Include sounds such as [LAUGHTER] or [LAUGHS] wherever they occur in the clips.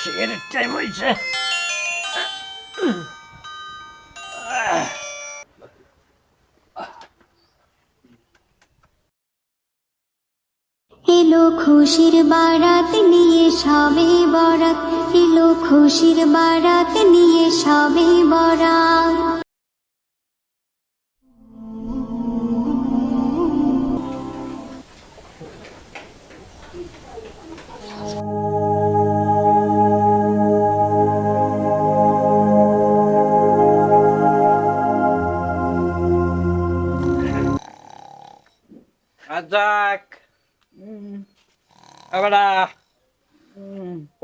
শুয়ের time হয়েছে। এলো খুশির বারাত নিয়ে সবে বরাত। এলো খুশির বারাত নিয়ে সবে বরাত। রাজাক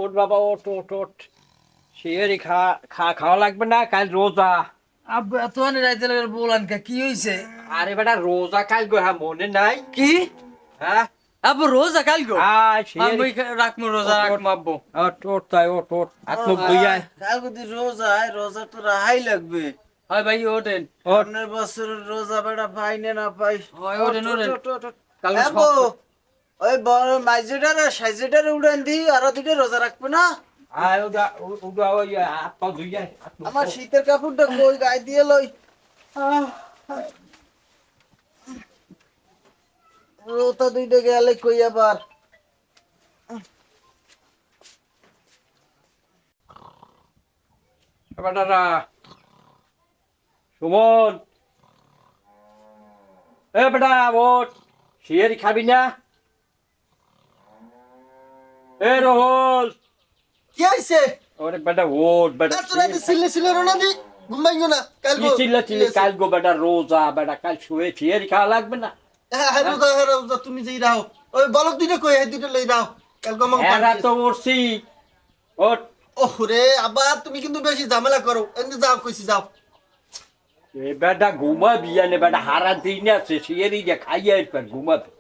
ওট বাবা ওট ওট ওট শিয়ারি খা খা খাওয়া লাগবে না কাল রোজা। আব্বু এত রাইতে লাগে বলান কা কি হইছে? আরে বেটা রোজা কাল গো হ্যাঁ মনে নাই? কি? হ্যাঁ? আব্বু রোজা কাল গো? আয় আমি রাখমু রোজা রাখমু আব্বু। ওট ওট তাই ওট ওট হাত মুখ ধুইয়া কাল যদি রোজা রোজা তো রাহাই লাগবে। হয় ভাই ওঠেন। সামনের বছরের রোজা বেটা পাই না না পাই। হয় ওঠেন ওঠেন। কাল হ্যাঁ ওই বড় মাইজেটার সাইজেটার উড়ান দি আর দুটো রোজা রাখবে না? আমার শীতের কাপড়টা কই গায়ে দিয়ে লই। রোতা দুইটা গেলে কই আবার? বেটারা সুমন এ বেটা ওট শিয়ারি খাবি না এ রোহল কি হইছে ওরে বেটা ওট বেটা এত রাতে সিলে সিলে রোনা দি ঘুমাইও না কাল কি চিল্লা চিল্লি কাল গো বেটা রোজা বেটা কাল শুয়ে শিয়ারি খাওয়া লাগবে না হ্যাঁ রোজা হ্যাঁ রোজা তুমি যেই রাও ওই বলক দুইটা কই হ্যাঁ দুইটা লই রাও কাল গম এরা তো উঠছি ওট ওহ রে আবার তুমি কিন্তু বেশি ঝামেলা করো এমনি যাও কইছি যাও এ বেটা ঘুমাবি আনে বেটা হারা দিন আছে শিয়ারি যে খাইয়া আসবেন ঘুমাবে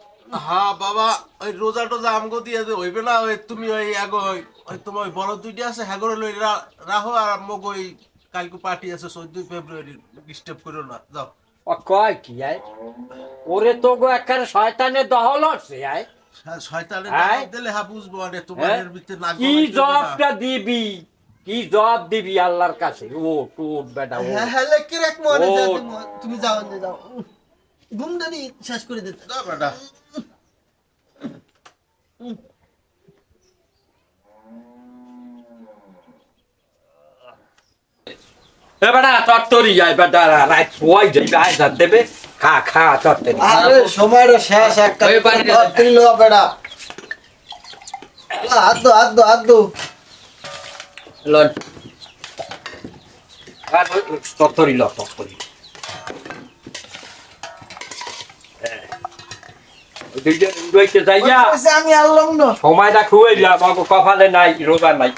হ্যাঁ বাবা ওই রোজা টোজা আমগো দিয়ে হইবে না ওই তুমি ওই আগে ওই ওই তোমার ওই বড় দুইটা আছে হ্যাগরে লই রাখো আর আমগো ওই কালকে পার্টি আছে চোদ্দই ফেব্রুয়ারি ডিস্টার্ব করো না যাও ও কয় কি আয় ওরে তো গো একেবারে শয়তানের দহল আছে আয় শয়তানে? দিলে হ্যাঁ বুঝব আরে? তোমাদের ভিতরে না কি জবাবটা দিবি কি জবাব দিবি আল্লাহর কাছে? ও টুট বেটা ও হ্যাঁ হ্যাঁ লেখকে রাখ মনে যা তুমি- যাও এমনি যাও। ঘুম দানি শেষ করে দিতে যা বেটা। এ বেটা চত্তরি আয় বেটা রাত শোয়াই যাইবে আয় যা দেবে খা খা চত্তরি আরে সময়টা শেষ একটা ওই। দিল বেটা হাত দো হাত দো হাত দো লন। আর ল উড়াইতে যাইয়া কইছে আমি আনলাম না সময়টা আমাকে কপালে নাই রোজা নাই।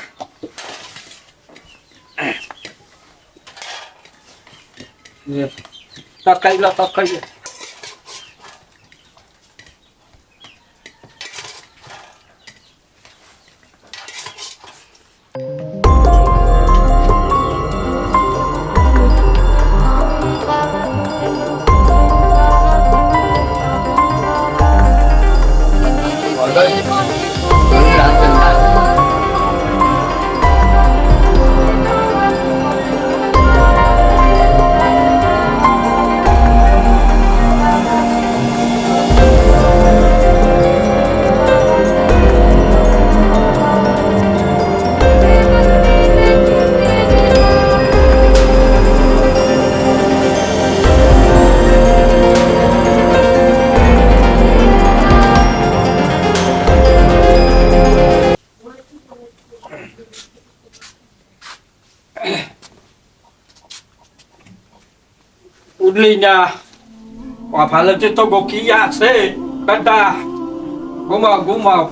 তৎকাইল তৎকাইল উঠলি না। কপালেতে তো গো আছে? বেটা ঘুমাও ঘুমাও।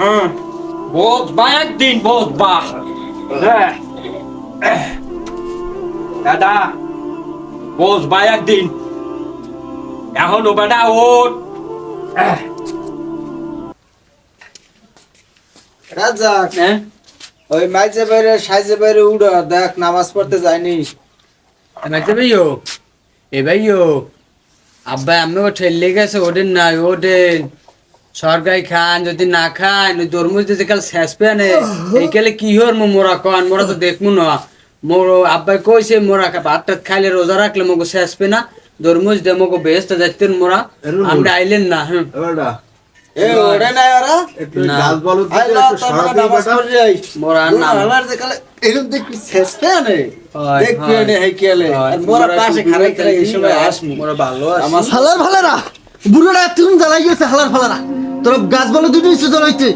হুম বসবা একদিন হ্যাঁ দাদা বসবা একদিন। এখনও বেটা ওঠ। রাজাক হ্যাঁ? ওই মাইজে বাইরে সাইজে বাইরে উড়া দেখ নামাজ পড়তে যায়নি। মাইতে ভাইও এ ভাইও আব্বা আমি ঠেললে গেছে ওদের নাই ওদের সরকারি খান যদি না খান ওই তরমুজ যদি কাল শেষ পেয়ে নে। এই কালে কি হর মো মোরা কন মোরা তো দেখব না। মোর আব্বাই কইছে মোরা ভাতটা খাইলে রোজা রাখলে মোকে শেষ পে না। তরমুজ দে মোকে বেস্ত যাচ্ছেন মোরা। আমরা আইলেন না হ্যাঁ। বুড়োরা তুমি জ্বালাই গেছে হালার ফালারা তোর গাছ বলে দুটো ইচ্ছে জ্বলাইতে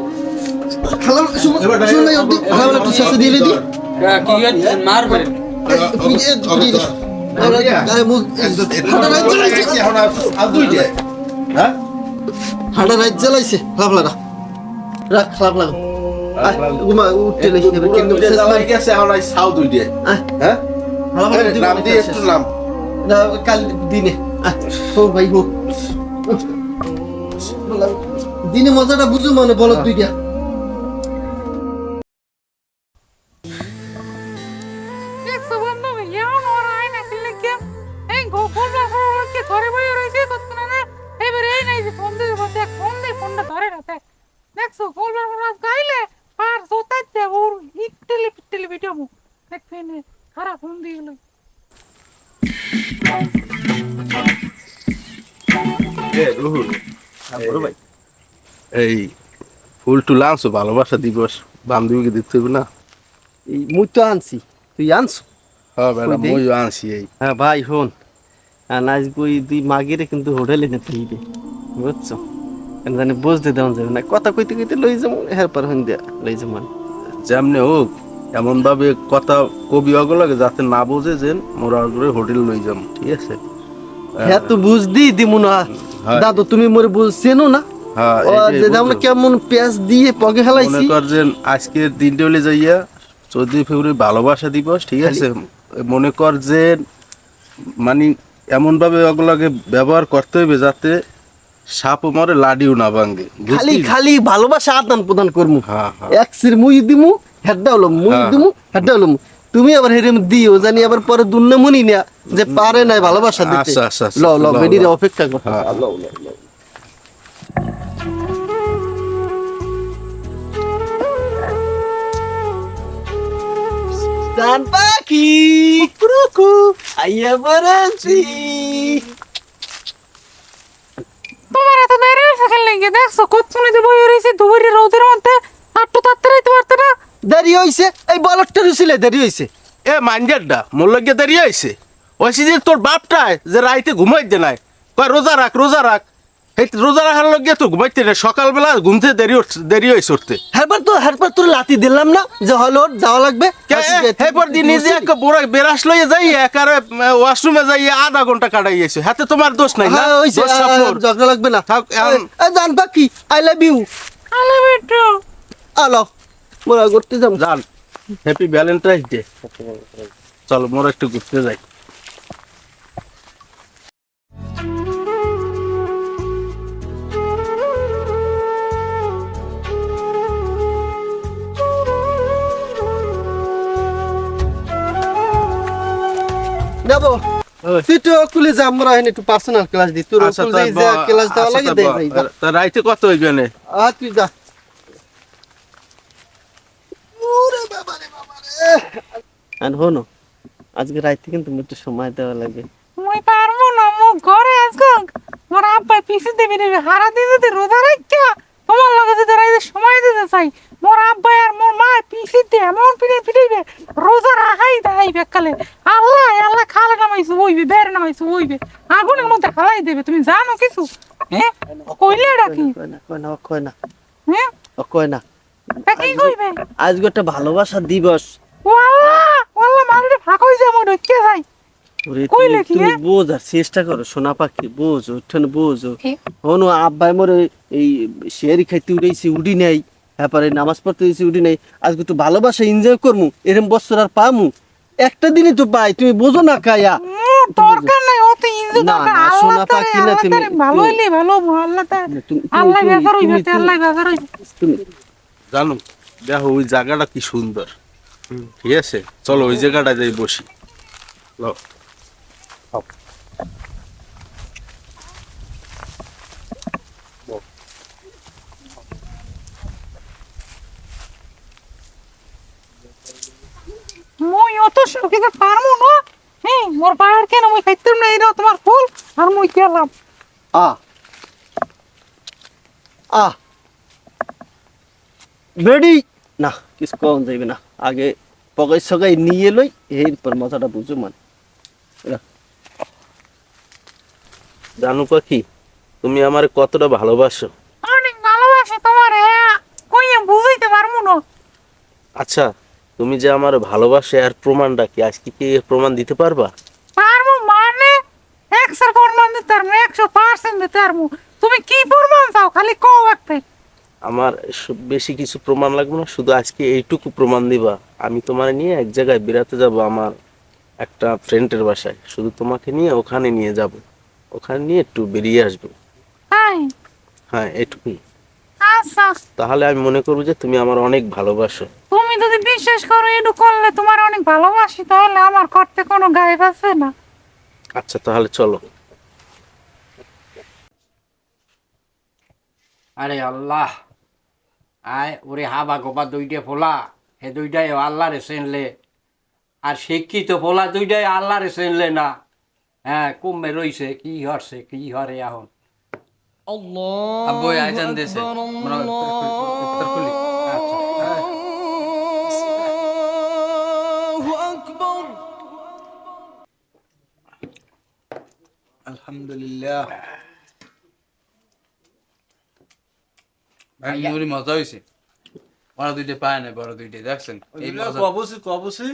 হালার শুন এবারটা শুন না অব্দি হালার একটু শেষে দিয়ে দি কা, কি হচ্ছে? মারবে মুখ হাঁটা রাত জ্বালাইছে। এখন আর দুই হ্যাঁ? হাঁটা রাত জ্বালাইছে। হালার লাগা। রাখ খারাপ লাগা। ঘুমা উঠতে যাবে কিন্তু। গেছে এখন আর সাউ দুই দিয়ে। হ্যাঁ? নাম দিয়ে একটু নাম। না, কাল দিনে। আয়, ভাই হো। দিনে মজাটা বুঝু মানে বলো দুইটা। দেখছ এবারে এই নাই যে ফোন দিয়ে বলতে ফোন দিয়ে ফোনটা ধরে না দেখ দেখছ গোল বাবু রাজ গাইলে আর জোতাই দেব ওর ইট্টেলে পিট্টেলে ভিডিও মু দেখবে নে খারাপ ফোন দিয়ে গেল। এ রুহুল এই ফুল টুল আনছো ভালোবাসা দিবস বান্ধবীকে দিতে হবে না? এই মুই তো আনছি। তুই আনছো? হ্যাঁ ম্যাডাম আনছি এই। হ্যাঁ ভাই হন আর নাচ বই তুই মাগিরে কিন্তু হোটেলে নিতে হইবে বুঝছ? জানি বুঝতে দেওয়া যাবে না। কথা কইতে কইতে লই যাব হেরপার হইন দিয়া লই যাব যেমনে হোক এমন ভাবে কথা কবি অগলাগে যাতে না বোঝে যে মোরা করে হোটেল লই যাম ঠিক আছে? হ্যাঁ তো বুঝ দি দিমু না। দাদু তুমি মোরে বুঝছেনো না? হ্যাঁ। কেমন পেঁয়াজ দিয়ে মনে হেলাইছি আজকের দিনটা হলে যাইয়া চোদ্দই ফেব্রুয়ারি ভালোবাসা দিবস ঠিক আছে? মনে কর যে মানে এমন ভাবে ওগুলাকে ব্যবহার করতে হবে যাতে সাপ মরে লাডিও না ভাঙে। খালি খালি ভালোবাসা আদান প্রদান করমু। হ্যাঁ হ্যাঁ। এক সির মুই দিমু হেডটা হলো মুই হ্যাঁ। দিমু হেডটা হলো তুমি আবার হেরেম দিও জানি আবার পরে দুন্না মুনি না যে পারে নাই ভালোবাসা দিতে। আচ্ছা, আচ্ছা, লও ল ল লও, বেডিরে। অপেক্ষা কর। জান পাখি কুকুরুকু আইয়া বরাছি তোমার এত দেরি হয়েছে খেললে দেখছ কত শুনে যে বই রয়েছে দুবারি রোদের মধ্যে আটটু তাড়াতাড়ি পারতে না দেরি হইছে এই বলকটা রুছিলে দেরি হইছে এ মাঞ্জারটা মোর লগে দাঁড়িয়ে আইছে ওইসি যে তোর বাপটায় যে রাইতে ঘুমাইতে নাই কয় রোজা রাখ রোজা রাখ এই রোজা রাখার লগে তো ঘুমাইতে নাই সকালবেলা ঘুমতে দেরি দেরি হয়েছে উঠতে। হেরবার তো হেরবার তোর লাতি দিলাম না যে হলো যাওয়া লাগবে। এরপর দিন নিজে এক বড় বেরাস লইয়ে যাই একারে ওয়াশরুমে যাই আধা ঘণ্টা কাটাই গেছে হাতে তোমার দোষ নাই না? হ্যাঁ। ঝগড়া লাগবে না। থাক, জান পাখি আই লাভ ইউ আলে বেটো আলো মোরা করতে যাব। জান হ্যাপি ভ্যালেন্টাইন্স ডে চলো মোর একটু ঘুরতে যাই। যাব তুই তো কুলে যা আমরা এখানে একটু পার্সোনাল ক্লাস দি তোর আচ্ছা যা ক্লাস দেওয়া আচ্ছা, লাগে তা দে ব- তা রাইতে কত হইবে নে আ তুই যা। ওরে বাবা রে বাবা রে। আর হনো আজকে রাইতে কিন্তু একটু সময় দেওয়া লাগে। মুই পারব না মু ঘরে আজকে। মোর আব্বা পিছে দেবে হারা যদি রোজা রাখা তোমার লগে যদি রাইতে সময় দিতে চাই মোর আব্বা আর মোর মা পিছে দিয়ে এমন পিড়ে পিড়াইবে রোজা রাখাই দেয় বেকালে আল্লাহ আল্লাহ খালে নামাইছে ওইবে বেড়ে নামাইছে ওইবে আগুনের মধ্যে হালাই দেবে তুমি জানো কিছু? হ্যাঁ কইলে এটা কি? কয় না কয় না হ্যাঁ কয় না। কি কইবে? আজকে একটা ভালোবাসা দিবস। ও আল্লাহ আল্লাহ মানুষে ফাঁকা হয়ে যায় মোর ঢুকে যাই কইলে তুমি কি, তুমি এ? বোঝ আর চেষ্টা করো সোনা পাখি বোঝ বোঝ? আব্বাই মোর এই শেয়ারি খাইতে উড়ি নাই। তারপরে নামাজ পড়তে দিয়েছি উড়ি নাই। আজকে একটু ভালোবাসা এনজয় করমু এরম বছর আর পামু। একটা দিনই তো পাই তুমি বোঝো না কায়া দরকার নাই অত ইনজয় দরকার। আল্লাহ সোনা পাখি না আল্লাহ তুমি- ভালো হইলে ভালো আল্লাহ তারে। তুমি- তুমি- আল্লাহ বেজার হইবে আল্লাহ বেজার হইবে। তুমি জানো দেখো ওই জায়গাটা কি সুন্দর। ঠিক আছে? চলো ওই জায়গাটা যাই বসি। মই অত শৌখিতে পারমু না। হ্যাঁ মোর পায়ের কেন মই খাইতাম না? এটা তোমার ফুল আর মই গেলাম আ। আ। রেডি না কিছু কম যাইবে না। আগে পকাই সকাই নিয়ে লই এই পর মজাটা বুঝো মানে। জানু পাখি তুমি আমার কতটা ভালোবাসো? অনেক ভালোবাসি তোমার হ্যাঁ কইয়া বুঝাইতে পারব না। আচ্ছা তুমি যে আমার ভালোবাসে আর প্রমাণটা কি? আজকে কি প্রমাণ দিতে পারবা? পারব মানে? একশো প্রমাণ দিতে পারব একশো পার্সেন্ট দিতে পারব। তুমি কি প্রমাণ চাও? খালি কও একটা। আমার বেশি কিছু প্রমাণ লাগবে না শুধু আজকে এইটুকু প্রমাণ দিবা। আমি তোমার নিয়ে এক জায়গায় বেড়াতে যাব আমার একটা ফ্রেন্ডের বাসায়। শুধু তোমাকে নিয়ে ওখানে নিয়ে যাব। ওখানে নিয়ে একটু বেরিয়ে আসব। হ্যাঁ এটুকুই। আচ্ছা। তাহলে আমি মনে করব যে তুমি আমার অনেক ভালোবাসো। তুমি যদি বিশ্বাস করো এটু করলে তোমার অনেক ভালোবাসি তাহলে আমার করতে কোনো গায়ে আছে না। আচ্ছা তাহলে চলো। আরে আল্লাহ। আয় ওরে হাবা গোবা দুইটা ফোলা। হে দুইটাই আল্লাহরে চেনলে। আর শিক্ষিত ফোলা দুইটাই আল্লাহরে চেনলে না। হ্যাঁ কমে রইছে কি হরছে কি হরে এখন? আব্বু ইফতার করি আচ্ছা হ্যাঁ। আলহামদুলিল্লাহ। ভাই মুড়ি মজা হয়েছে ওরা দুইটা পায় না বড় দুইটা দেখছেন? এই মজা কবসি কবসি।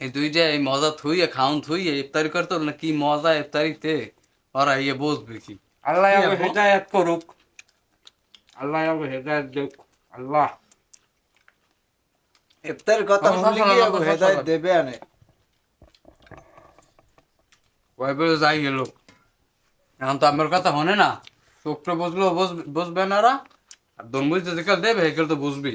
এই দুইটা এই মজা থুইয়ে খাউন থুইয়ে ইফতারি করতে না কি মজা ইফতারিতে ওরা ইয়ে বসবে কি? আল্লাহ আমাকে হেদায়ত করুক। আল্লাহ আমাকে হেদায়ত দেখ আল্লাহ। ইফতার কথা শুনলে কি আগে হেদায়েত দেবে আনে? ওই যাই গেল এখন তো আমার কথা হনে না। চোখটা বসল বসবে না ওরা। আর দন বুঝতে যেকাল দেবে হেকাল তো বুঝবি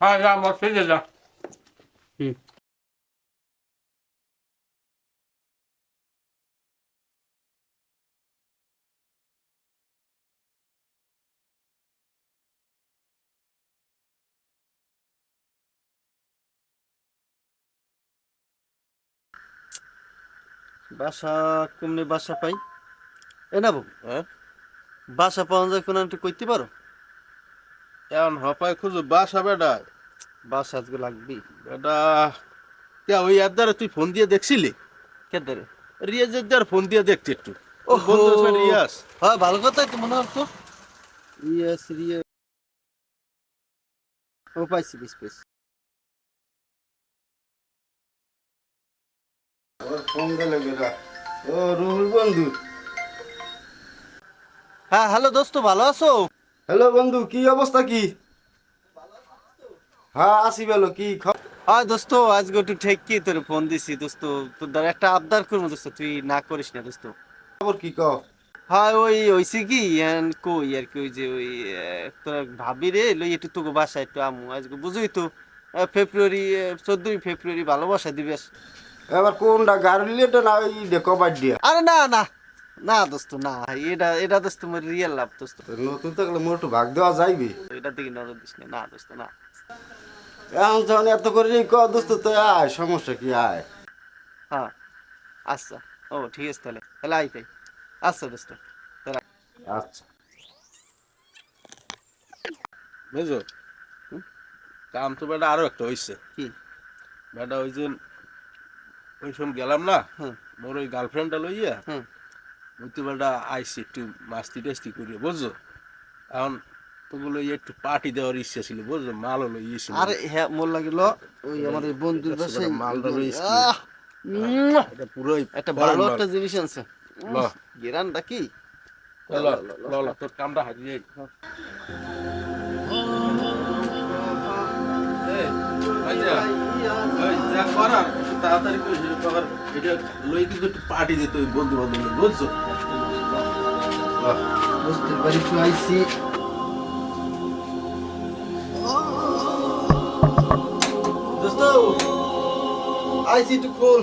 হ্যাঁ যা বসে যা বাসা কেমনে বাসা পাই এ না বাবু হ্যাঁ বাসা পাওয়া যায় কোনো একটু কইতে পারো এখন হপায় খুঁজো বাসা বেটা। বাসা আজকে লাগবি। বেটা কে ওই একদারে তুই ফোন দিয়ে দেখছিলি? কে রিয়াজের দ্বার ফোন দিয়ে দেখছি একটু। ও বন্ধু রিয়াজ। হ্যাঁ ভালো কথাই তো মনে হতো ইয়েস রিয়ে ও পাইছি বেশ পাইছি ফোন ও রুহুল বন্ধু। হ্যাঁ হ্যালো দোস্ত ভালো আছো? হ্যালো বন্ধু কি অবস্থা কি? হ্যাঁ আসি বলো কি হ্যাঁ দোস্ত আজকে একটু ঠিক কি তোর ফোন দিছি দোস্ত। তোর দ্বারা একটা আবদার করব দোস্ত তুই না করিস না দোস্ত। খবর কি কও হ্যাঁ ওই হইছে কি? এন কই আর কি ওই যে ওই তোর ভাবি রে লই একটু তোকে বাসায় একটু আমু। আজকে বুঝই তো ফেব্রুয়ারি চোদ্দই ফেব্রুয়ারি ভালোবাসা দিবস। এবার কোনটা গাড়িলেটা না ওই দেখো বাদ দিয়া? আরে না না না দোস্ত না এটা এটা দোস্ত মোর রিয়েল লাভ দোস্ত। নতুন থাকলে মোর একটু ভাগ দেওয়া যাইবে। এটা দিকে নজর দিস না দোস্ত না। এখন যখন এত করে ক দোস্ত তো আয় সমস্যা কি আয়। হ্যাঁ আচ্ছা ও ঠিক আছে তাহলে তাহলে আই তাই। আচ্ছা দোস্ত তাহলে আচ্ছা। বুঝো কাম তো বেটা আরও একটা হইছে। কি? বেটা ওই যে ওই সময় গেলাম না হুম। মোর ওই গার্লফ্রেন্ডটা লইয়া হুম। ওই তো বেটা আইসি একটু মাস্তি টাস্তি করি বুঝছ? এখন তোগুলো একটু পার্টি দেওয়ার ইচ্ছা ছিল বুঝছ? লই ইয়েছিল আরে হ্যাঁ মোর লাগিল ওই এই বন্ধুর মালটা রয়েছে। এটা পুরোই একটা ভালো একটা জিনিস আনছে। ল। গেরানটা কি? ল, ল, ল, তোর কামটা হারিয়ে তাড়াতাড়ি করে করার এটা লই কিন্তু একটু পার্টি দিত ওই বন্ধু বান্ধব বুঝছ? বুঝতে পারি দোস্ত টু কল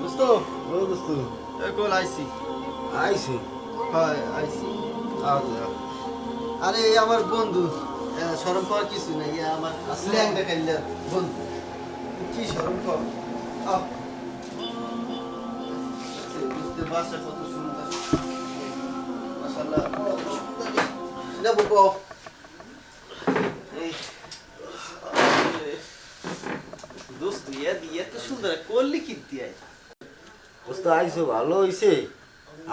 দোস্ত ও দোস্ত। হয় আচ্ছা। আরে আমার বন্ধু। শরম পাওয়ার কিছু নাই আমার ল্যাংটা খাইলে বন্ধু। কি শরম কর? বুঝতে বাসা কত সুন্দর মাশাআল্লাহ যাব গো। দোস্ত ইয়া দিয়ে এত সুন্দর করলি দোস্ত আইসো ভালো হইছে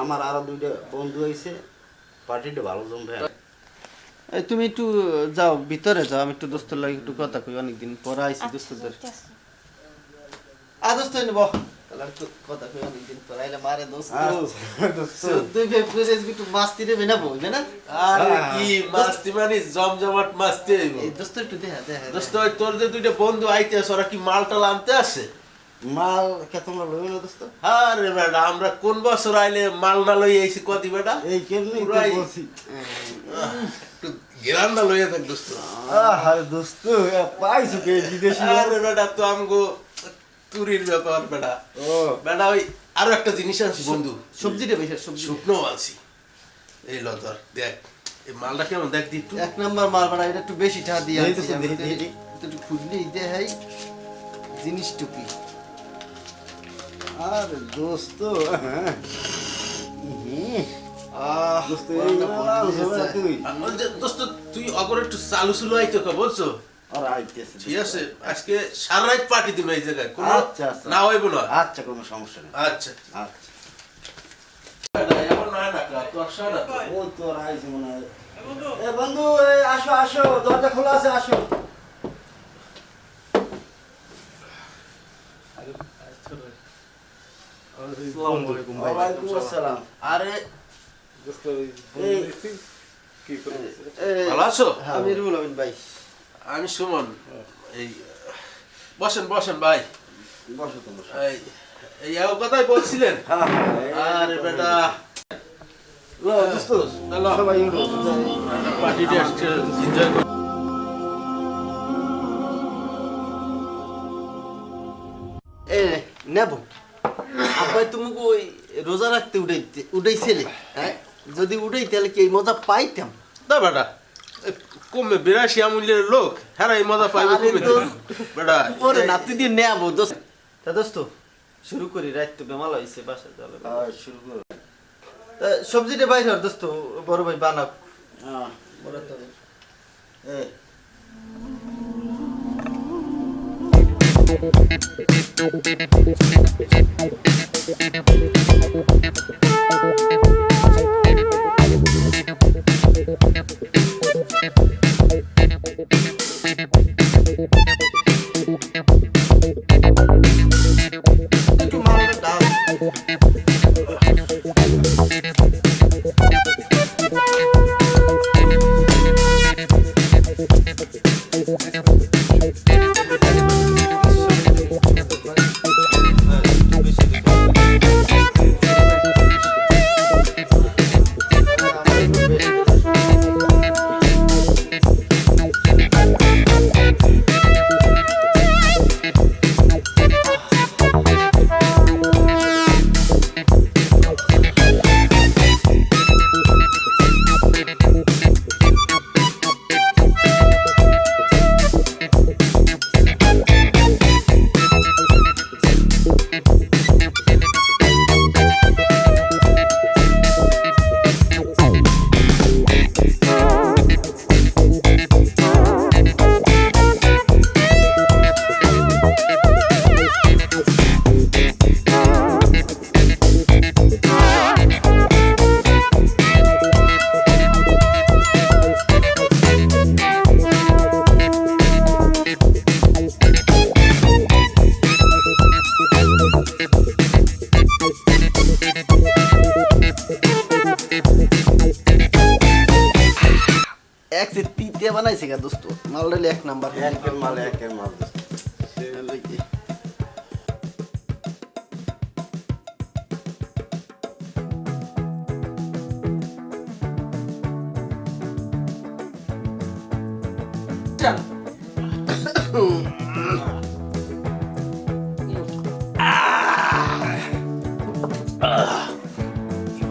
আমার আরও দুইটা বন্ধু হইছে পার্টিটা ভালো জমবে এই তুমি একটু যাও ভিতরে যাও আমি একটু দোস্তর লাগে একটু কথা কই অনেকদিন পরে আইছি দোস্তদের। আ দোস্ত কথা কই অনেকদিন পরে আইলে মারে দোস্ত দুই ফেব্রুয়ারি আজকে একটু মাস্তি দেবে না বলবে না আরে কি মাস্তি মানে জমজমাট মাস্তি হইব দোস্ত একটু দেখা দেখা দোস্ত তোর যে দুইটা বন্ধু আইতে আছে ওরা কি আনতে আসে মাল কে তোমরা লই না দোস্ত আরে বেটা আমরা কোন বছর আইলে মাল না লই আইছি কদি বেটা এই কেমনি তো বলছি লইয়া থাক দোস্ত আরে দোস্ত পাইছো কে বিদেশি আরে বেটা তো আমগো তুরির ব্যাপার বেটা। ও। বেটা ওই আরও একটা জিনিস আছে বন্ধু। সবজিটা বেশি সবজি। শুকনো আছি এই ল ধর দেখ। এই মালটা কেমন? দেখ দি একটু। এক নাম্বার মাল ভাড়া এটা একটু বেশি টাকা দিয়ে আনছি একটু দেখাই। জিনিস টুকি আরে দোস্ত হ্যাঁ। দোস্ত। তুই। অগর একটু চালু চুলু আইতো কা বলছো? আর আইতেছে ঠিক আছে আজকে সারা রাত পার্টি দিন এই জায়গায় কোনো আচ্ছা, আচ্ছা। না হইব না? আচ্ছা কোনো সমস্যা নেই। আচ্ছা আচ্ছা। এখন নয় না কা, তোর সারা তো। ও তোর আইছে মনে হয়। এ বন্ধু আসো আসো দরজা খোলা আছে আসো। আরে এই এই, ভালো আছো? আমি রুহুল আমিন ভাই। আমি সুমন এই বসেন বসেন ভাই। বসো তো এই এই এক কথাই বলছিলেন। হ্যাঁ হ্যাঁ আরে বেটা। সবাই পার্টিটা এনজয় নেব। আব্বাই ওই রোজা রাখতে উঠাইতে উঠাইছিলে হ্যাঁ? যদি উঠাই তাহলে কি এই মজা পাইতাম? না বেটা। কমে বিরাশি আমূল্যের লোক। হ্যাঁ এই মজা পাইবে কমে বেটা পরে নাতি দিয়ে নেব দোস্ত। তা দোস্ত শুরু করি রাত তো বেমাল হয়েছে বাসা চলে শুরু করো। তা সবজিটা বাইরে হর দোস্ত বড় ভাই বানাও হ্যাঁ বড় এই একটু [LAUGHS] Thank you.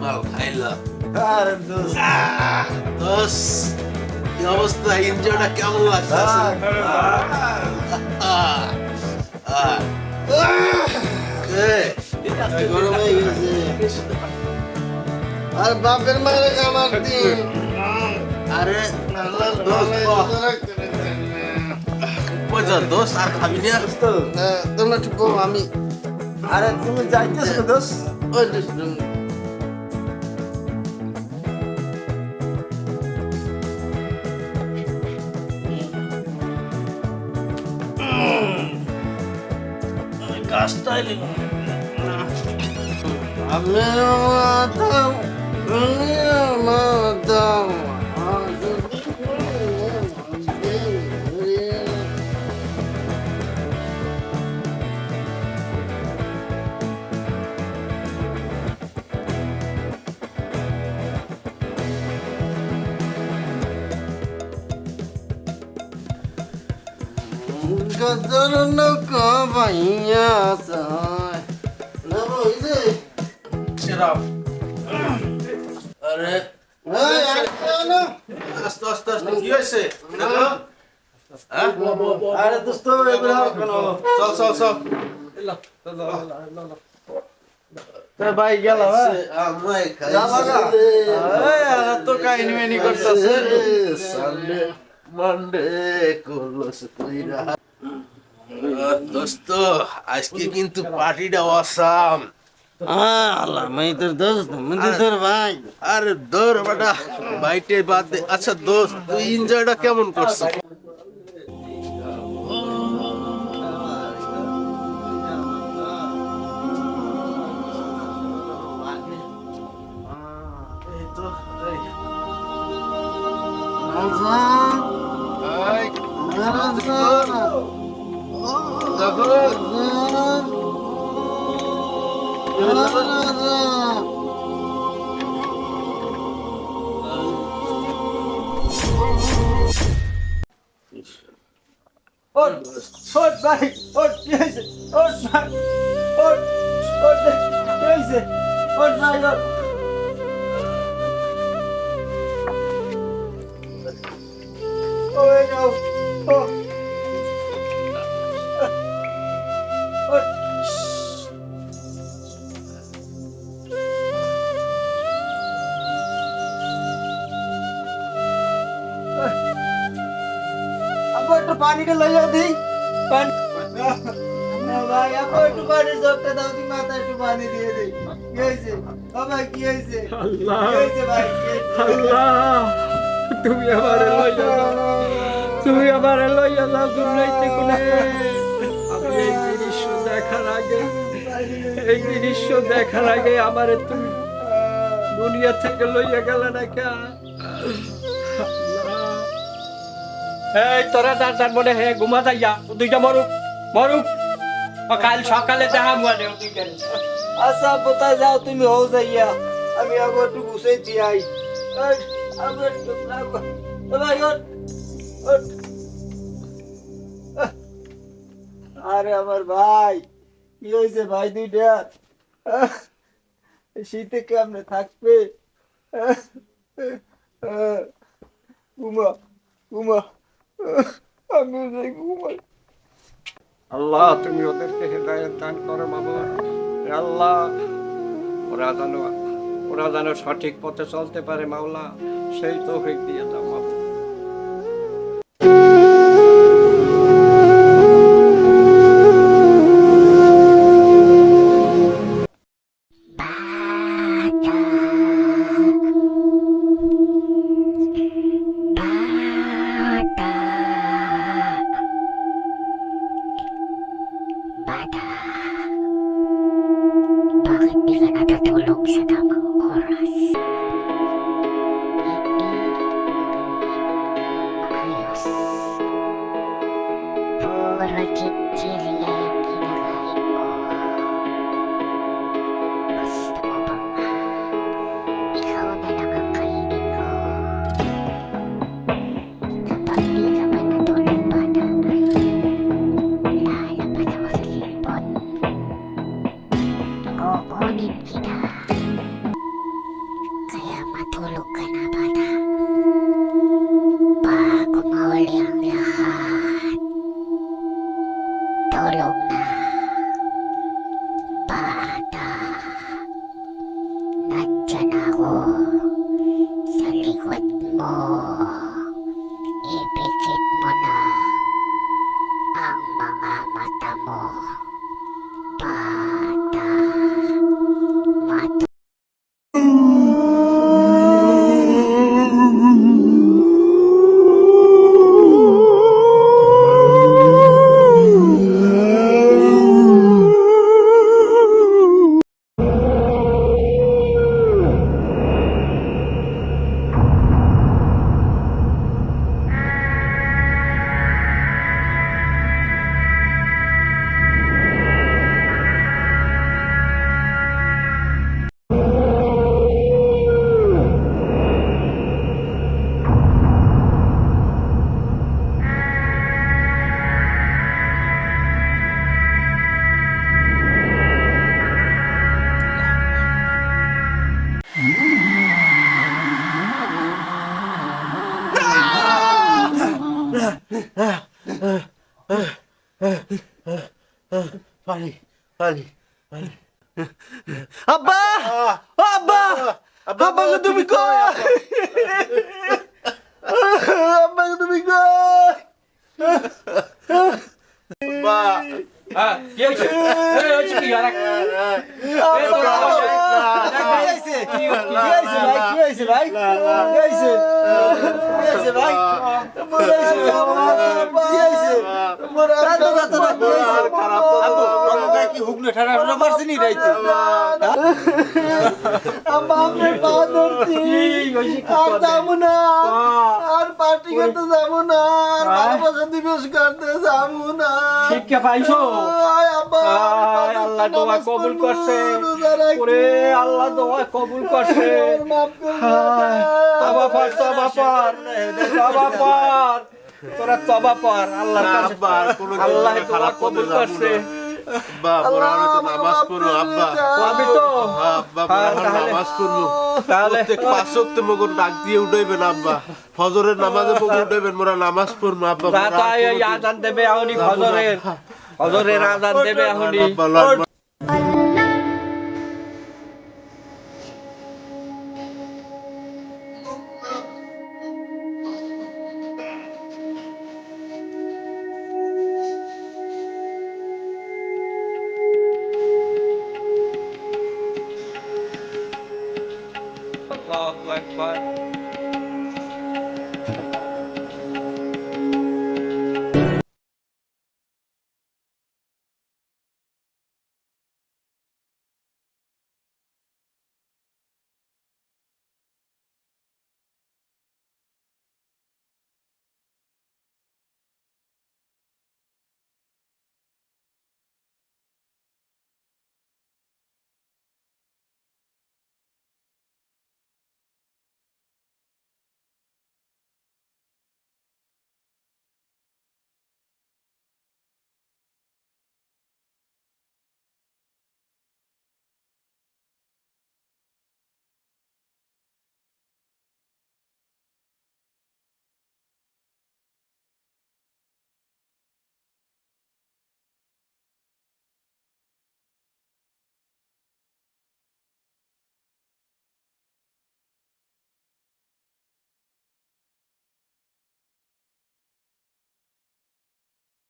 মাল খাইলাম আরে দোস্ত দোষ কি অবস্থা এনজয়টা কেমন লাগছে গরম হয়ে গেছে আর বাপের মায়ের আমার দিন আরে দোষ দোষ আর খাবি না দোস্ত তোমরা বউ আমি আরে তুমি যাইতেছো দোস্ত? ওই যে তুমি- আমি মাতাম আমি গজর নৌকা ভাইয়া চায় না বইছে সেরাম আরে আস্তে আস্তে আস্তে কি হয়েছে? হ্যাঁ? আরে দোস্ত এগুলো চল চল চল। ভাই গেল? তো কাহিনী মেনি করতেছে। সানডে মানডে করল কইরা। দোস্ত আজকে কিন্তু পার্টিটা অসাম আল্লাহ মাই তোর দোস্ত মন্দি তোর ভাই আরে দৌড় বেটা বাইটে বাদ দে আচ্ছা দোস্ত তুই এনজয়টা কেমন করছিস এই তো এই ওট ওট ভাই ওট কি হয়েছে ওট ভাই ওট ওট কি হয়েছে ওট ভাই ওট ওই নাও ও একটু পানিটা লইয়া দিই। পানি না ভাই আব্বা একটু পানি সবটা দাও দি মাথা একটু পানি দিয়ে দিই। কি হয়েছে? বাবা কি হয়েছে? আল্লাহ। কি হয়েছে ভাই? আল্লাহ। তুমি আমারে লইয়া যাও। তুমি আমারে লইয়া যাও দুর্নাইতে কোনে আমি এই দৃশ্য দেখার আগে এই দৃশ্য দেখার আগে আমারে তুমি দুনিয়া থেকে লইয়া গেলে না কে এই তোরা তার তার মনে হে ঘুমা যাইয়া দুইটা মরুক মরুক। কাল সকালে দেখা মুয়ানে ও আচ্ছা কোথায় যাও তুমি হও যাইয়া। আমি আগে একটু গুছাই দিয়ে আই। আরে আমার ভাই কি হয়েছে ভাই দুইটা? আহ, এই শীতে কেমনে থাকবে? ঘুমা আহ, আমি যাই ঘুমাই। আল্লাহ, তুমি ওদেরকে হেদায়ত দান করো বাবা আল্লাহ, ওরা যেন ওরা যেন সঠিক পথে চলতে পারে, মাওলা। সেই তৌফিক দিয়ে দাও। পানি পানি পানি আব্বা আব্বা আব্বা গো তুমি কই আব্বা গো তুমি কই বা হ্যাঁ কি হয়েছে এই হয়েছে কি আর পার্টি করতে যাব না আর ভালোবাসা দিবস করতে যাব না শিক্ষা পাইছো আল্লাহ দোয়া কবুল করছে। ওরে আল্লাহ দোয়া কবুল করছে। তবা পার তবা তবা তোরা তবা আল্লাহ দোয়া কবুল করছে। হ্যাঁ, আব্বা মোরা হলে তাহলে- নামাজ পড়ব। তাহলে প্রত্যেক পাঁচ ওয়াক্ত মগর ডাক দিয়ে উঠাইবেন আব্বা। ফজরের নামাজে উঠাইবেন মোরা নামাজ পড়ব আব্বা। আজান দেবে ফজরের। ফজরের আজান দেবে এখনই।